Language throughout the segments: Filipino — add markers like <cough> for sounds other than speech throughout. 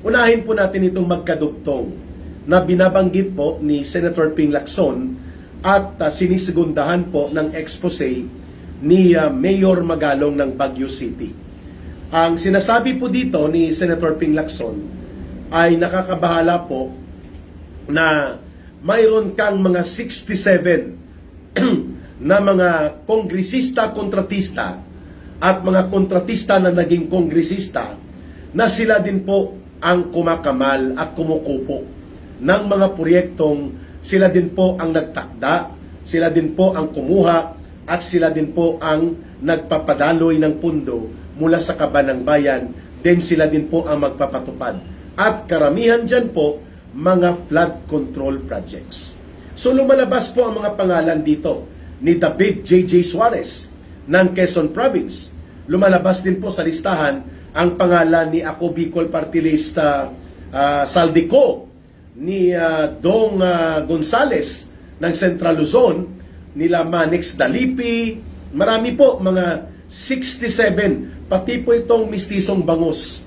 Unahin po natin itong magkadugtong na binabanggit po ni Senator Ping Lacson at uh, sinisigundahan po ng expose ni uh, Mayor Magalong ng Baguio City. Ang sinasabi po dito ni Senator Ping Lacson ay nakakabahala po na mayroon kang mga 67 <clears throat> na mga kongresista kontratista at mga kontratista na naging kongresista na sila din po ang kumakamal at kumukupo ng mga proyektong sila din po ang nagtakda, sila din po ang kumuha at sila din po ang nagpapadaloy ng pundo mula sa kaban ng bayan, then sila din po ang magpapatupad. At karamihan dyan po, mga flood control projects. So lumalabas po ang mga pangalan dito ni David J.J. Suarez ng Quezon Province. Lumalabas din po sa listahan ang pangalan ni Ako Bicol Party List uh, uh, Saldico, ni uh, Dong uh, Gonzales ng Central Luzon, nila Manix Dalipi, marami po, mga 67, pati po itong mistisong bangus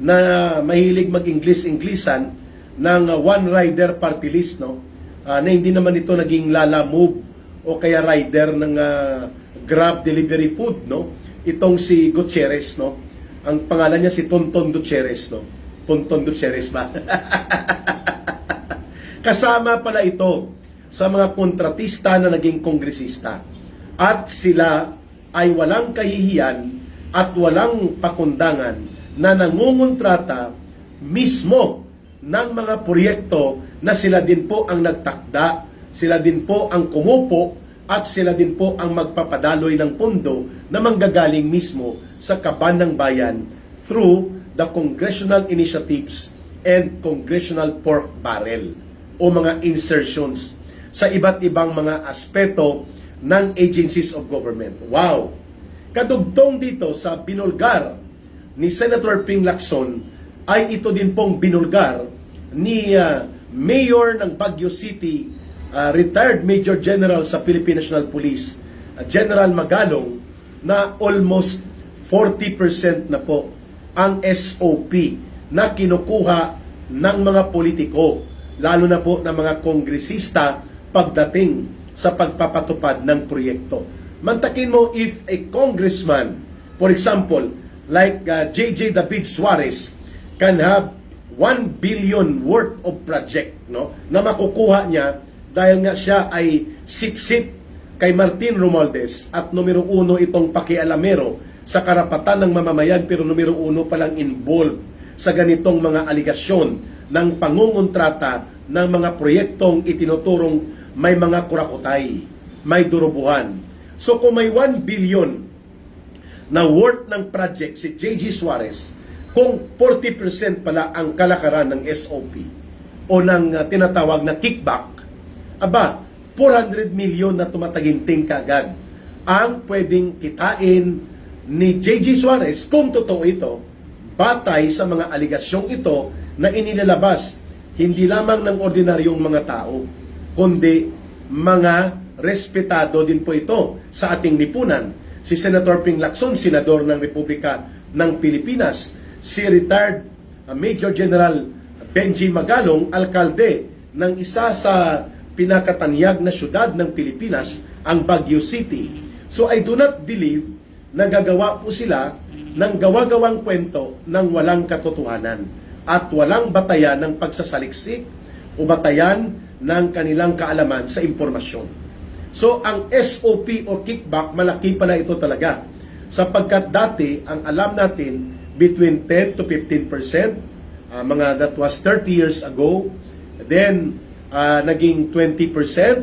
na mahilig mag-English-Englishan ng One Rider Party List, no? Uh, na hindi naman ito naging Lala Move o kaya rider ng uh, Grab Delivery Food, no? Itong si Gutierrez, no? Ang pangalan niya si Tonton Gutierrez, no? Tonton Gutierrez ba? <laughs> Kasama pala ito sa mga kontratista na naging kongresista. At sila ay walang kahihiyan at walang pakundangan na nangungontrata mismo ng mga proyekto na sila din po ang nagtakda, sila din po ang kumupo at sila din po ang magpapadaloy ng pundo na manggagaling mismo sa kaban ng bayan through the congressional initiatives and congressional pork barrel o mga insertions sa iba't ibang mga aspeto ng agencies of government. Wow! Kadugtong dito sa binulgar ni Senator Ping Lacson ay ito din pong binulgar ni uh, Mayor ng Baguio City, uh, retired Major General sa Philippine National Police, uh, General Magalong, na almost 40% na po ang SOP na kinukuha ng mga politiko, lalo na po ng mga kongresista pagdating sa pagpapatupad ng proyekto. Mantakin mo if a congressman, for example, like uh, JJ David Suarez, can have 1 billion worth of project no na makukuha niya dahil nga siya ay sip-sip kay Martin Romualdez at numero uno itong pakialamero sa karapatan ng mamamayan pero numero uno palang involved sa ganitong mga aligasyon ng pangungontrata ng mga proyektong itinuturong may mga kurakutay, may durubuhan. So kung may 1 billion na worth ng project si JG Suarez, kung 40% pala ang kalakaran ng SOP o ng uh, tinatawag na kickback, aba, 400 million na tumataginting kagad ang pwedeng kitain ni JG Suarez kung totoo ito, batay sa mga aligasyong ito na inilalabas hindi lamang ng ordinaryong mga tao, kundi mga respetado din po ito sa ating lipunan. Si Senator Ping Lacson, Senador ng Republika ng Pilipinas, si retired uh, Major General Benji Magalong, alkalde ng isa sa pinakatanyag na syudad ng Pilipinas, ang Baguio City. So I do not believe na gagawa po sila ng gawa-gawang kwento ng walang katotohanan at walang batayan ng pagsasaliksik o batayan ng kanilang kaalaman sa impormasyon. So ang SOP o kickback, malaki pala ito talaga. Sapagkat dati, ang alam natin, between 10 to 15 percent, uh, mga that was 30 years ago, then uh, naging 20 percent,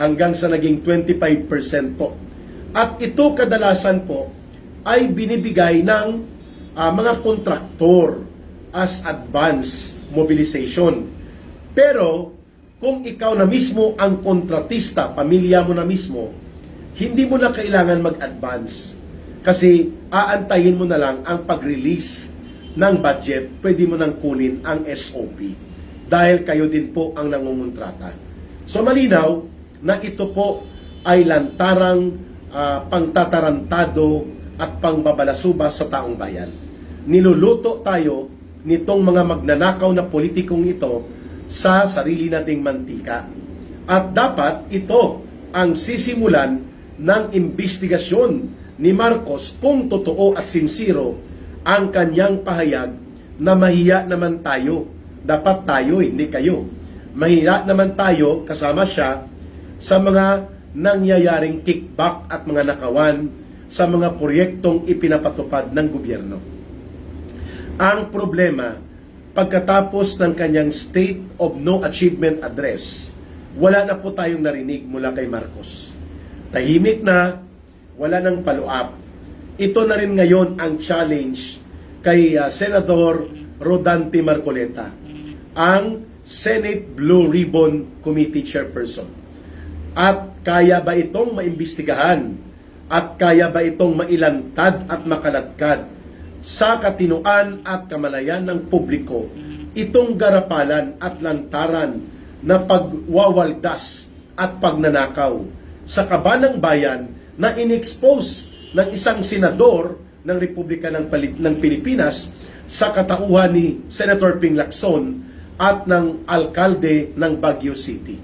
hanggang sa naging 25 percent po. At ito kadalasan po ay binibigay ng uh, mga kontraktor as advance mobilization. Pero kung ikaw na mismo ang kontratista, pamilya mo na mismo, hindi mo na kailangan mag-advance. Kasi aantayin mo na lang ang pag-release ng budget, pwede mo nang kunin ang SOP. Dahil kayo din po ang nangungontrata. So malinaw na ito po ay lantarang uh, pangtatarantado at pangbabalasuba sa taong bayan. Niluluto tayo nitong mga magnanakaw na politikong ito sa sarili nating mantika. At dapat ito ang sisimulan ng investigasyon ni Marcos kung totoo at sincero ang kanyang pahayag na mahiya naman tayo. Dapat tayo, hindi kayo. Mahiya naman tayo, kasama siya, sa mga nangyayaring kickback at mga nakawan sa mga proyektong ipinapatupad ng gobyerno. Ang problema, pagkatapos ng kanyang State of No Achievement Address, wala na po tayong narinig mula kay Marcos. Tahimik na, wala nang follow-up. Ito na rin ngayon ang challenge kay uh, Senador Rodante Marcoleta, ang Senate Blue Ribbon Committee Chairperson. At kaya ba itong maimbestigahan? At kaya ba itong mailantad at makaladkad sa katinuan at kamalayan ng publiko itong garapalan at lantaran na pagwawaldas at pagnanakaw sa kabanang bayan na inexpose ng isang senador ng Republika ng, Pilipinas sa katauhan ni Senator Ping Lacson at ng alkalde ng Baguio City.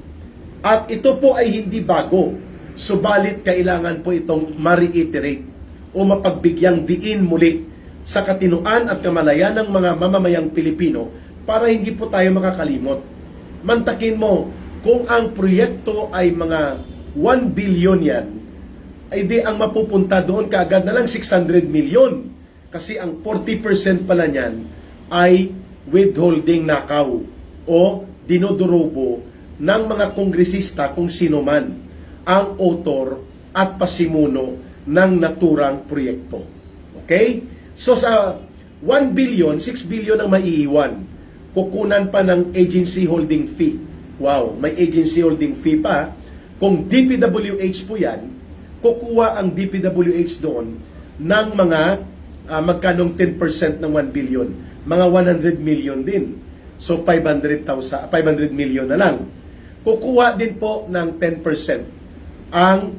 At ito po ay hindi bago, subalit kailangan po itong ma-reiterate o mapagbigyang diin muli sa katinuan at kamalayan ng mga mamamayang Pilipino para hindi po tayo makakalimot. Mantakin mo, kung ang proyekto ay mga 1 billion yan, ay di ang mapupunta doon kaagad na lang 600 million. Kasi ang 40% pala niyan ay withholding nakaw o dinodurobo ng mga kongresista kung sino man ang author at pasimuno ng naturang proyekto. Okay? So sa 1 billion, 6 billion ang maiiwan. Kukunan pa ng agency holding fee. Wow, may agency holding fee pa. Kung DPWH po yan, kukuha ang DPWH doon ng mga uh, magkanong 10% ng 1 billion. Mga 100 million din. So 500,000, 500 million na lang. Kukuha din po ng 10% ang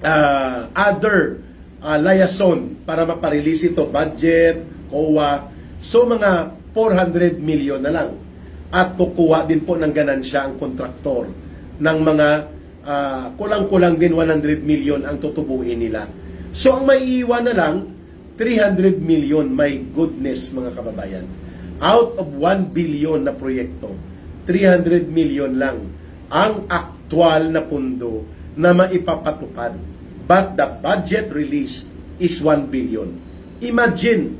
uh, other uh, liaison para maparelease ito, budget, COA. So mga 400 million na lang. At kukuha din po ng ganansya ang kontraktor ng mga uh, kulang-kulang din 100 million ang tutubuin nila. So ang maiiwan na lang 300 million, my goodness mga kababayan. Out of 1 billion na proyekto, 300 million lang ang aktwal na pundo na maipapatupad but the budget released is 1 billion. Imagine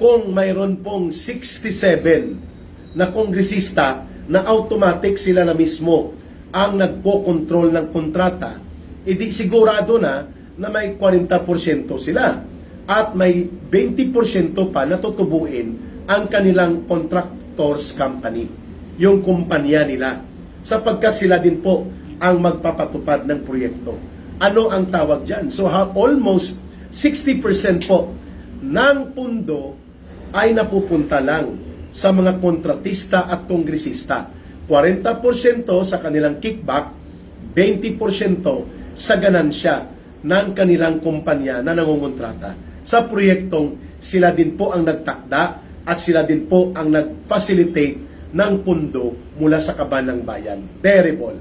kung mayroon pong 67 na kongresista na automatic sila na mismo ang nagko-control ng kontrata, edi sigurado na na may 40% sila at may 20% pa na tutubuin ang kanilang contractors company, yung kumpanya nila, sapagkat sila din po ang magpapatupad ng proyekto. Ano ang tawag dyan? So ha, almost 60% po ng pundo ay napupunta lang sa mga kontratista at kongresista. 40% sa kanilang kickback, 20% sa ganansya ng kanilang kumpanya na nangungontrata sa proyektong sila din po ang nagtakda at sila din po ang nag-facilitate ng pundo mula sa kaban bayan. Terrible.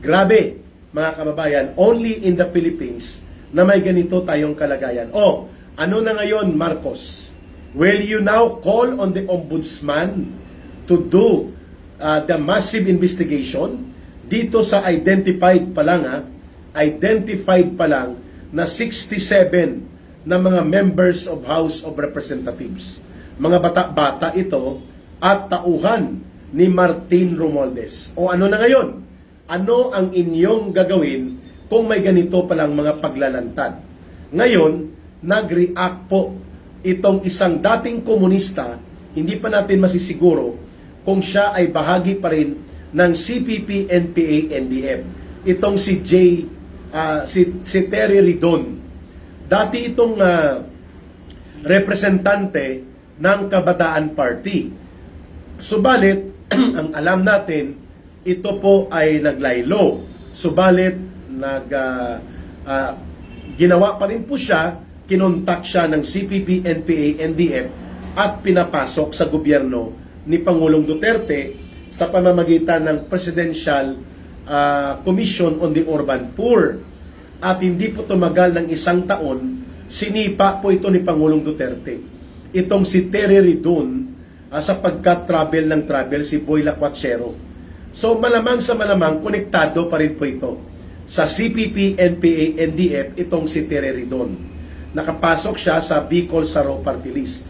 Grabe mga kababayan, only in the Philippines na may ganito tayong kalagayan. O, ano na ngayon, Marcos? Will you now call on the ombudsman to do uh, the massive investigation dito sa identified pa lang ha, identified pa lang na 67 na mga members of House of Representatives. Mga bata-bata ito at tauhan ni Martin Romualdez. O ano na ngayon? ano ang inyong gagawin kung may ganito palang mga paglalantad. Ngayon, nag-react po itong isang dating komunista, hindi pa natin masisiguro kung siya ay bahagi pa rin ng CPP, NPA, NDF. Itong si J, uh, si, si Terry Ridon. Dati itong uh, representante ng Kabataan Party. Subalit, <clears throat> ang alam natin, ito po ay naglaylo. Subalit, nag, uh, uh, ginawa pa rin po siya, kinontak siya ng CPP, NPA, NDF at pinapasok sa gobyerno ni Pangulong Duterte sa pamamagitan ng Presidential ah, Commission on the Urban Poor. At hindi po tumagal ng isang taon, sinipa po ito ni Pangulong Duterte. Itong si Terry Ridon ah, sapagkat travel ng travel si Boy Lacuachero. So malamang sa malamang, konektado pa rin po ito sa CPP, NPA, NDF, itong si Terry Ridon. Nakapasok siya sa Bicol Saro Party List.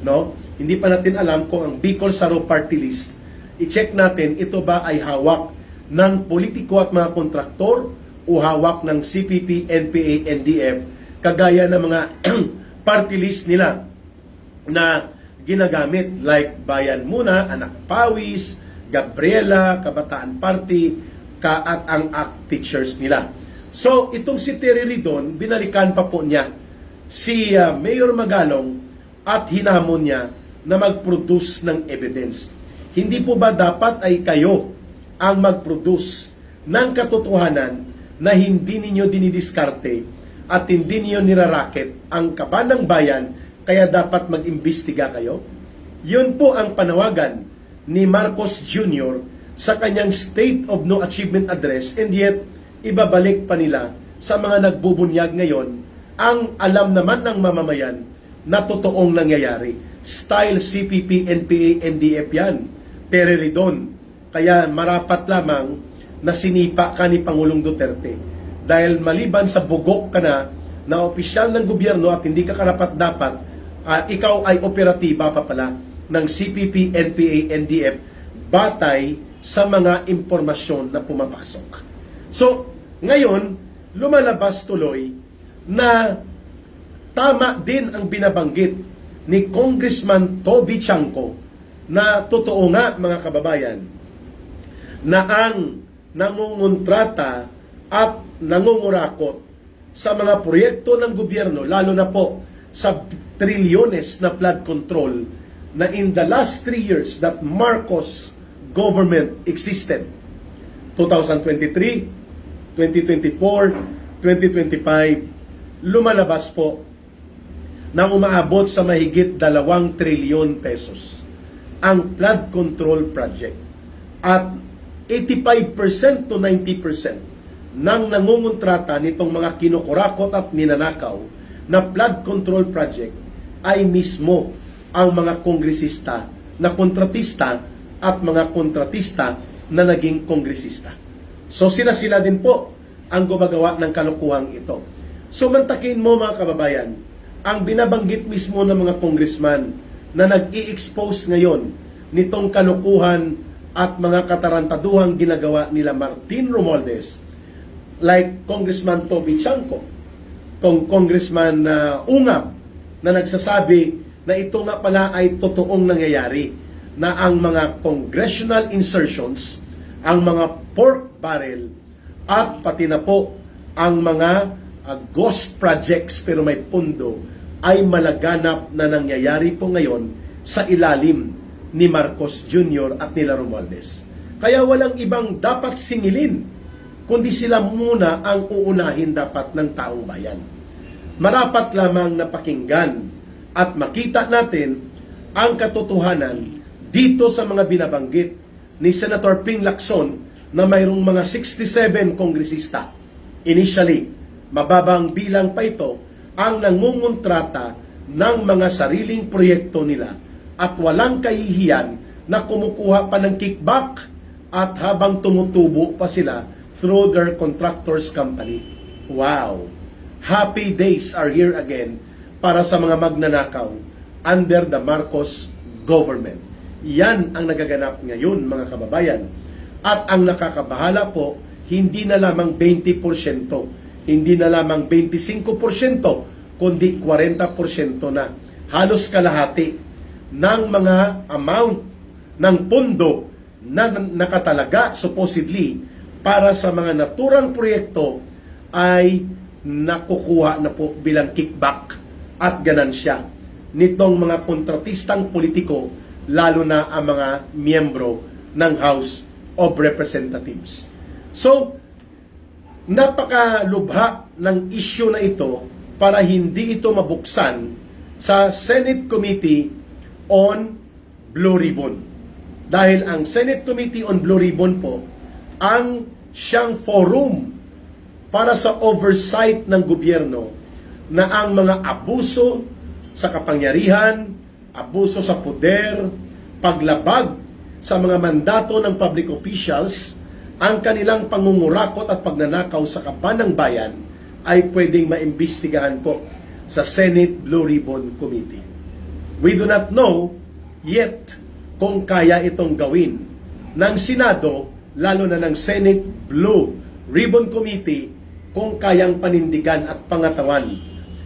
No? Hindi pa natin alam kung ang Bicol Saro Party List, i-check natin ito ba ay hawak ng politiko at mga kontraktor o hawak ng CPP, NPA, NDF kagaya ng mga <clears throat> party list nila na ginagamit like Bayan Muna, Anak Pawis, Gabriela, Kabataan Party, ka at ang ACT teachers nila. So, itong si Terry Ridon, binalikan pa po niya si uh, Mayor Magalong at hinamon niya na mag-produce ng evidence. Hindi po ba dapat ay kayo ang mag-produce ng katotohanan na hindi ninyo dinidiskarte at hindi ninyo niraraket ang kaban ng bayan kaya dapat mag-imbestiga kayo? Yun po ang panawagan ni Marcos Jr. sa kanyang State of No Achievement Address and yet ibabalik pa nila sa mga nagbubunyag ngayon ang alam naman ng mamamayan na totoong nangyayari. Style CPP, NPA, NDF yan. Tereridon. Kaya marapat lamang na sinipa ka ni Pangulong Duterte. Dahil maliban sa bugok ka na na opisyal ng gobyerno at hindi ka karapat dapat, ah, ikaw ay operatiba pa pala ng CPP, NPA, NDF batay sa mga impormasyon na pumapasok. So, ngayon, lumalabas tuloy na tama din ang binabanggit ni Congressman Toby Chanko na totoo nga mga kababayan na ang nangungontrata at nangungurakot sa mga proyekto ng gobyerno, lalo na po sa trilyones na flood control na in the last three years that Marcos government existed. 2023, 2024, 2025, lumalabas po na umaabot sa mahigit dalawang trilyon pesos ang flood control project. At 85% to 90% ng nangungontrata nitong mga kinukurakot at ninanakaw na flood control project ay mismo ang mga kongresista na kontratista at mga kontratista na naging kongresista. So sila-sila din po ang gumagawa ng kalukuhang ito. So mantakin mo mga kababayan, ang binabanggit mismo ng mga congressman na nag-i-expose ngayon nitong kalukuhan at mga katarantaduhang ginagawa nila Martin Romualdez like Congressman Toby Chanco, kong Congressman uh, Ungab na nagsasabi na ito nga pala ay totoong nangyayari na ang mga congressional insertions, ang mga pork barrel at pati na po ang mga uh, ghost projects pero may pundo ay malaganap na nangyayari po ngayon sa ilalim ni Marcos Jr. at nila Romualdez. Kaya walang ibang dapat singilin, kundi sila muna ang uunahin dapat ng taong bayan. Marapat lamang na pakinggan at makita natin ang katotohanan dito sa mga binabanggit ni Senator Ping Lacson na mayroong mga 67 kongresista. Initially, mababang bilang pa ito ang nangungontrata ng mga sariling proyekto nila at walang kahihiyan na kumukuha pa ng kickback at habang tumutubo pa sila through their contractors company. Wow! Happy days are here again para sa mga magnanakaw under the Marcos government. Yan ang nagaganap ngayon mga kababayan. At ang nakakabahala po, hindi na lamang 20%, hindi na lamang 25%, kundi 40% na. Halos kalahati ng mga amount ng pondo na nakatalaga supposedly para sa mga naturang proyekto ay nakukuha na po bilang kickback at ganansya nitong mga kontratistang politiko lalo na ang mga miyembro ng House of Representatives. So, napakalubha ng issue na ito para hindi ito mabuksan sa Senate Committee on Blue Ribbon. Dahil ang Senate Committee on Blue Ribbon po ang siyang forum para sa oversight ng gobyerno na ang mga abuso sa kapangyarihan, abuso sa poder, paglabag sa mga mandato ng public officials, ang kanilang pangungurakot at pagnanakaw sa kaban ng bayan ay pwedeng maimbestigahan po sa Senate Blue Ribbon Committee. We do not know yet kung kaya itong gawin ng Senado, lalo na ng Senate Blue Ribbon Committee, kung kayang panindigan at pangatawan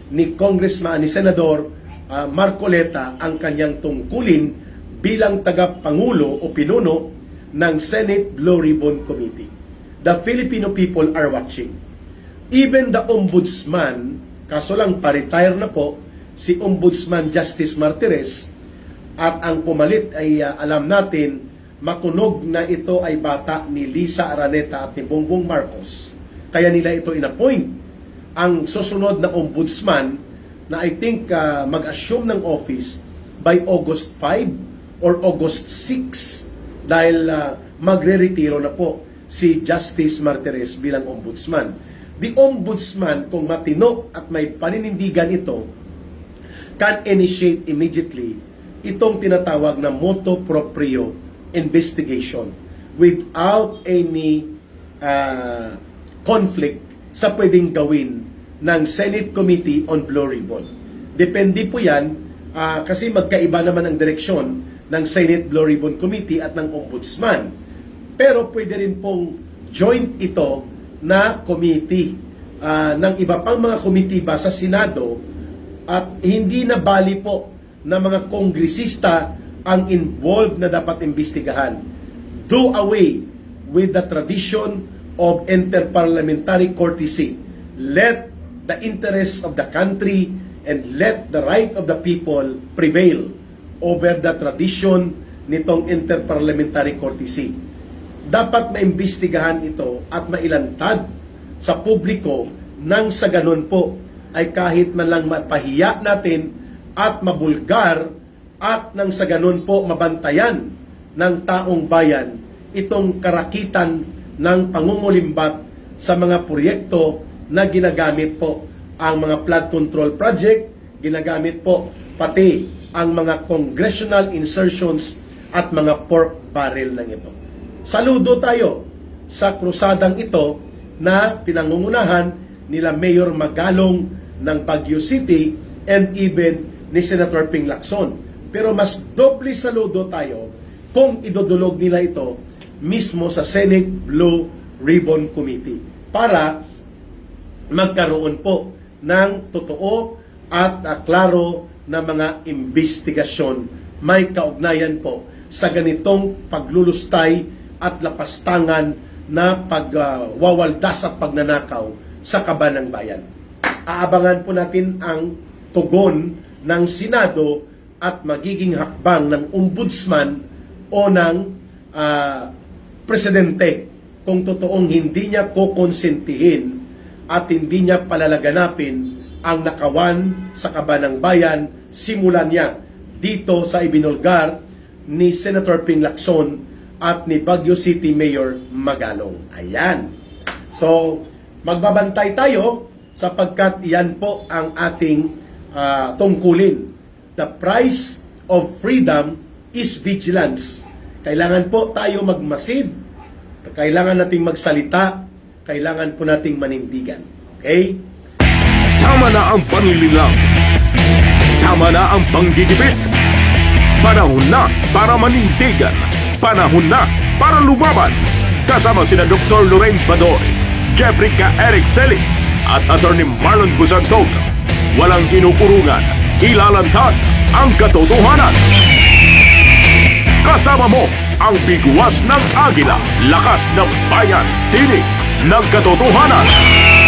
ni Congressman, ni Senador ah, Marcoleta ang kanyang tungkulin bilang tagapangulo o pinuno ng Senate Blue Ribbon Committee. The Filipino people are watching. Even the ombudsman, kaso lang pa-retire na po, si Ombudsman Justice Martirez, at ang pumalit ay ah, alam natin, makunog na ito ay bata ni Lisa Araneta at ni Bongbong Marcos. Kaya nila ito inappoint. Ang susunod na ombudsman na I think ah, mag-assume ng office by August 5 or August 6 dahil ah, magre-retiro na po si Justice Martirez bilang ombudsman. The ombudsman, kung matino at may paninindigan ito, can initiate immediately itong tinatawag na motu proprio investigation without any uh, conflict sa pwedeng gawin ng Senate Committee on Blue Ribbon. Depende po yan ah, kasi magkaiba naman ang direksyon ng Senate Blue Ribbon Committee at ng Ombudsman. Pero pwede rin pong joint ito na committee ah, ng iba pang mga komitiba sa Senado at hindi na bali po na mga kongresista ang involved na dapat imbestigahan. Do away with the tradition of interparliamentary courtesy. Let the interests of the country and let the right of the people prevail over the tradition nitong interparliamentary courtesy. Dapat maimbestigahan ito at mailantad sa publiko nang sa ganun po ay kahit man lang mapahiya natin at mabulgar at nang sa ganun po mabantayan ng taong bayan itong karakitan ng pangungulimbat sa mga proyekto na ginagamit po ang mga flood control project, ginagamit po pati ang mga congressional insertions at mga pork barrel ng ito. Saludo tayo sa krusadang ito na pinangungunahan nila Mayor Magalong ng Baguio City and even ni Senator Ping Lacson. Pero mas doble saludo tayo kung idodulog nila ito mismo sa Senate Blue Ribbon Committee para magkaroon po ng totoo at uh, klaro na mga investigasyon may kaugnayan po sa ganitong paglulustay at lapastangan na pagwawaldas at pagnanakaw sa kaban ng bayan. Aabangan po natin ang tugon ng Senado at magiging hakbang ng ombudsman o ng ah, presidente kung totoong hindi niya kukonsentihin at hindi niya palalaganapin ang nakawan sa kaban ng bayan simulan niya dito sa ibinulgar ni Senator Ping Lacson at ni Baguio City Mayor Magalong. Ayan. So, magbabantay tayo sapagkat yan po ang ating ah, tungkulin. The price of freedom is vigilance. Kailangan po tayo magmasid. Kailangan nating magsalita. Kailangan po nating manindigan. Okay? Tama na ang panlililang. Tama na ang panggigipit. Panahon na para manindigan. Panahon na para lumaban. Kasama sina Dr. Lorraine Badoy, Jeffrey K. Eric Celis, at Attorney Marlon Busantog. Walang inukurungan, ilalantad ang katotohanan. Kasama mo ang bigwas ng agila, lakas ng bayan, tinig ng katotohanan.